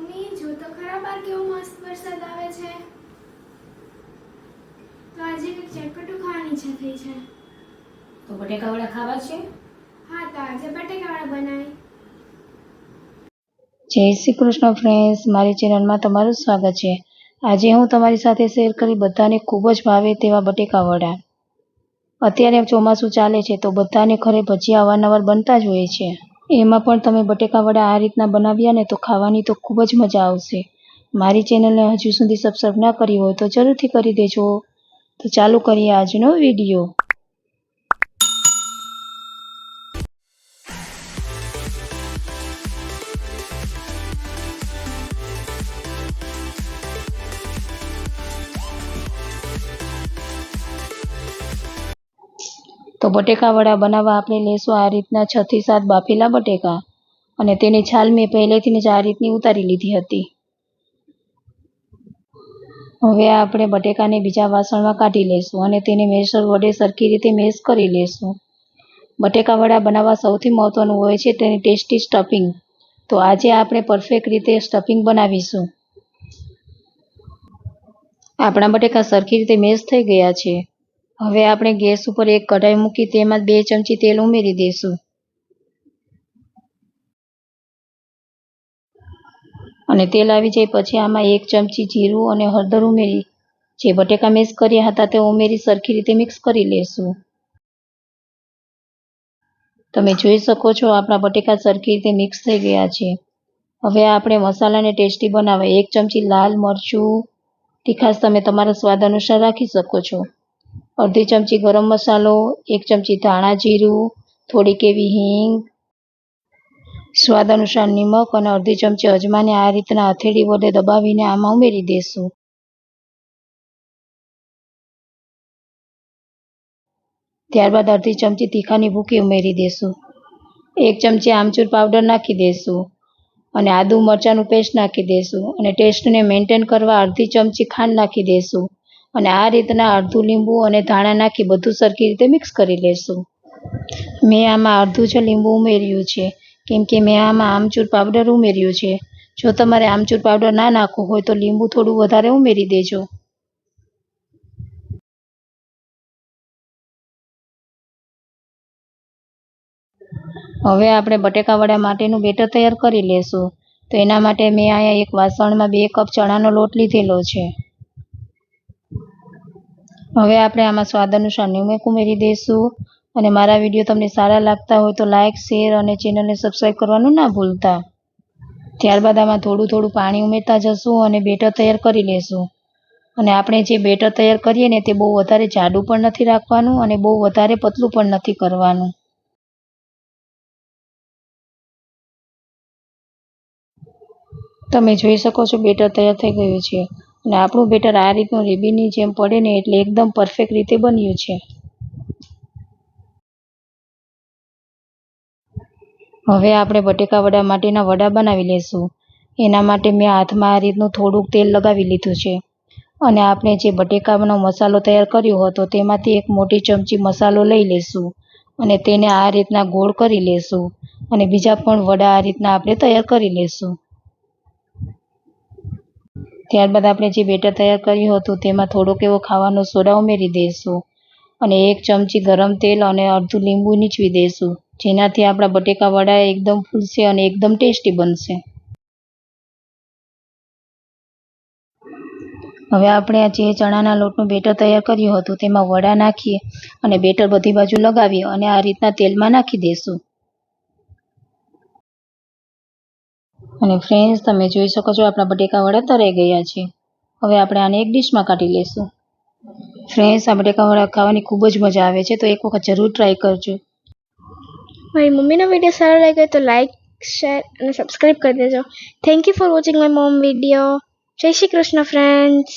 Mummy જો તો ખરા બાર કેવો મસ્ત વરસાદ આવે છે. તો આજે કંઈક ચટપટું ખાવાની ઈચ્છા થઈ છે. તો બટેકા વડા ખાવા છે? હા તો આજે બટેકાવાળા બનાવી જય શ્રી કૃષ્ણ ફ્રેન્ડ્સ મારી ચેનલમાં તમારું સ્વાગત છે. આજે હું તમારી સાથે શેર કરી બધાને ખૂબ જ ભાવે તેવા બટેકા વડા અત્યારે ચોમાસું ચાલે છે તો બધાને ઘરે ભજીયા અવારનવાર બનતા જ હોય છે. એમાં પણ તમે બટેકા વડા આ રીતના બનાવ્યા ને તો ખાવાની તો ખૂબ જ મજા આવશે. મારી ચેનલને હજુ સુધી સબસ્ક્રાઈબ ના કરી હોય તો જરૂરથી કરી દેજો. તો ચાલુ કરીએ આજનો વીડિયો. તો બટેકા વડા બનાવવા આપણે લેશું આ રીતના છ થી સાત બાફેલા બટેકા. અને તેની છાલ મેં પહેલેથી જ આ રીતની ઉતારી લીધી હતી. હવે આપણે બટેકાને બીજા વાસણમાં કાઢી લેશું અને તેને મેસર વડે સરખી રીતે મેશ કરી લેશું. બટેકા વડા બનાવવા સૌથી મહત્વનું હોય છે તેની ટેસ્ટી સ્ટફિંગ. તો આજે આપણે પરફેક્ટ રીતે સ્ટફિંગ બનાવીશું. આપણા બટેકા સરખી રીતે મેશ થઈ ગયા છે. હવે આપણે ગેસ ઉપર એક કઢાઈ મૂકી તેમાં બે ચમચી તેલ ઉમેરી દઈશું. અને તેલ આવી જાય પછી આમાં એક ચમચી જીરું અને હળદર ઉમેરી. જે બટેકા મિક્સ કર્યા હતા તે ઉમેરી સરખી રીતે મિક્સ કરી લેશું. તમે જોઈ શકો છો આપણા બટેકા સરખી રીતે મિક્સ થઈ ગયા છે. હવે આપણે મસાલાને ટેસ્ટી બનાવવા એક ચમચી લાલ મરચું. તીખાશ તમે તમારા સ્વાદ અનુસાર રાખી શકો છો. અડધી ચમચી ગરમ મસાલો, એક ચમચી ધાણા જીરું, થોડીક એવી હિંગ, સ્વાદ અનુસાર નિમક અને અડધી ચમચી અજમાને આ રીતના હથેળી વડે દબાવીને આમાં ઉમેરી દેશું. ત્યારબાદ અડધી ચમચી તીખાની ભૂકી ઉમેરી દેશું. એક ચમચી આમચૂર પાવડર નાખી દેશું અને આદુ મરચાંનું પેસ્ટ નાખી દેશું અને ટેસ્ટને મેન્ટેન કરવા અડધી ચમચી ખાંડ નાખી દેશું. અને આ રીતના અડધું લીંબુ અને ધાણા નાખી બધું સરખી રીતે મિક્સ કરી લેશું. મેં આમાં અડધું જ લીંબુ ઉમેર્યું છે. કેમ કે મેં આમાં આમચૂર પાવડર ઉમેર્યું છે. જો તમારે આમચૂર પાવડર ના નાખવો હોય તો લીંબુ થોડું વધારે ઉમેરી દેજો. હવે આપણે બટેકા વડા માટેનું બેટર તૈયાર કરી લેશું. તો એના માટે મેં અહીંયા એક વાસણમાં બે કપ ચણાનો લોટ લીધેલો છે. હવે આપણે આમાં સ્વાદ અનુસાર નિમક ઉમેરી દઈશું. અને મારા વીડિયો તમને સારા લાગતા હોય તો લાઇક શેર અને ચેનલને સબસ્ક્રાઈબ કરવાનું ના ભૂલતા. ત્યારબાદ આમાં થોડું થોડું પાણી ઉમેરતા જશું અને બેટર તૈયાર કરી લેશું. અને આપણે જે બેટર તૈયાર કરીએ ને તે બહુ વધારે જાડું પણ નથી રાખવાનું અને બહુ વધારે પતલું પણ નથી કરવાનું. તમે જોઈ શકો છો બેટર તૈયાર થઈ ગયું છે. અને આપણું બેટર આ રીતનું રેબીની જેમ પડે ને એટલે એકદમ પરફેક્ટ રીતે બન્યું છે. હવે આપણે બટેકા વડા માટેના વડા બનાવી લેશું. એના માટે મેં હાથમાં આ રીતનું થોડુંક તેલ લગાવી લીધું છે. અને આપણે જે બટેકાનો મસાલો તૈયાર કર્યો હતો તેમાંથી એક મોટી ચમચી મસાલો લઈ લેશું અને તેને આ રીતના ગોળ કરી લેશું અને બીજા પણ વડા આ રીતના આપણે તૈયાર કરી લેશું. ત્યારબાદ આપણે જે બેટર તૈયાર કર્યું હતું તેમાં થોડોક એવો ખાવાનો સોડા ઉમેરી દઈશું અને એક ચમચી ગરમ તેલ અને અડધું લીંબુ નીચવી દઈશું. જેનાથી આપણા બટેકા વડા એકદમ ફૂલશે અને એકદમ ટેસ્ટી બનશે. હવે આપણે આ જે ચણાના લોટનું બેટર તૈયાર કર્યું હતું તેમાં વડા નાખીએ અને બેટર બધી બાજુ લગાવીએ અને આ રીતના તેલમાં નાખી દઈશું. અને ફ્રેન્ડ્સ તમે જોઈ શકો છો આપણા બટેકા વડા તરાઈ ગયા છે. હવે આપણે આને એક ડીશમાં કાઢી લઈશું ફ્રેન્ડ્સ આ બટેકા વડા ખાવાની ખૂબ જ મજા આવે છે, તો એક વખત જરૂર ટ્રાય કરજો. મારી મમ્મીનો વીડિયો સારો લાગ્યો તો લાઈક શેર અને સબસ્ક્રાઈબ કરી દેજો. Thank you for watching my mom video Jai Shri Krishna friends